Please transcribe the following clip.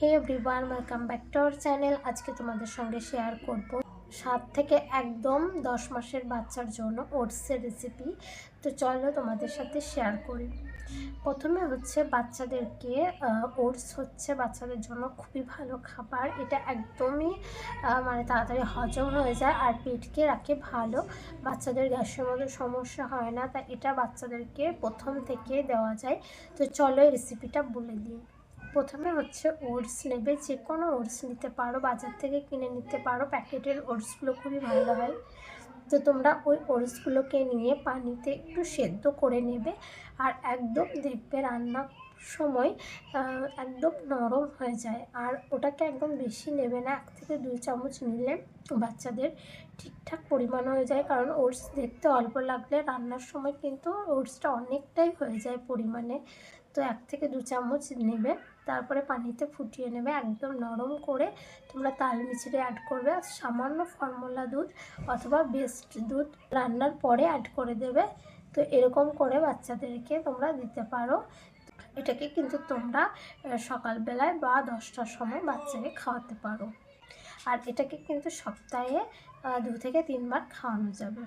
Hey everyone, welcome back to our channel. আজকে তোমাদের সঙ্গে শেয়ার করব সাত থেকে একদম দশ মাসের বাচ্চার জন্য ওটসের রেসিপি তো চলো তোমাদের সাথে শেয়ার করি। প্রথমে হচ্ছে বাচ্চাদেরকে ওটস হচ্ছে বাচ্চাদের জন্য খুবই ভালো খাবার। এটা একদমই মানে তাড়াতাড়ি হজম হয়ে যায় আর পেটকে রাখে ভালো। বাচ্চাদের গ্যাসের মধ্যে সমস্যা হয় না তাই এটা বাচ্চাদেরকে প্রথম থেকে দেওয়া যায়। তো চলো রেসিপিটা বলে দিই। প্রথমে হচ্ছে ওটস নেবে, যে কোনো ওটস নিতে পারো, বাজার থেকে কিনে নিতে পারো, প্যাকেটের ওটসগুলো খুবই ভালো হয় তো তোমরা ওই ওটসগুলোকে নিয়ে পানিতে একটু সেদ্ধ করে নেবে আর একদম দেখবে রান্নার সময় একদম নরম হয়ে যায়। আর ওটাকে একদম বেশি নেবে না, এক থেকে দুই চামচ নিলে বাচ্চাদের ঠিকঠাক পরিমাণ হয়ে যায়। কারণ ওটস দেখতে অল্প লাগলে রান্নার সময় কিন্তু ওটসটা অনেকটাই হয়ে যায় পরিমাণে। তো এক থেকে দু চামচ নেবে, তারপরে পানিতে ফুটিয়ে নেবে, একদম নরম করে তোমরা তাল মিছড়ে অ্যাড করবে। আর সামান্য ফর্মুলা দুধ অথবা বেস্ট দুধ রান্নার পরে অ্যাড করে দেবে। তো এরকম করে বাচ্চাদেরকে তোমরা দিতে পারো। এটাকে কিন্তু তোমরা সকালবেলায় বা দশটার সময় বাচ্চাকে খাওয়াতে পারো। আর এটাকে কিন্তু সপ্তাহে দু থেকে তিনবার খাওয়ানো যাবে।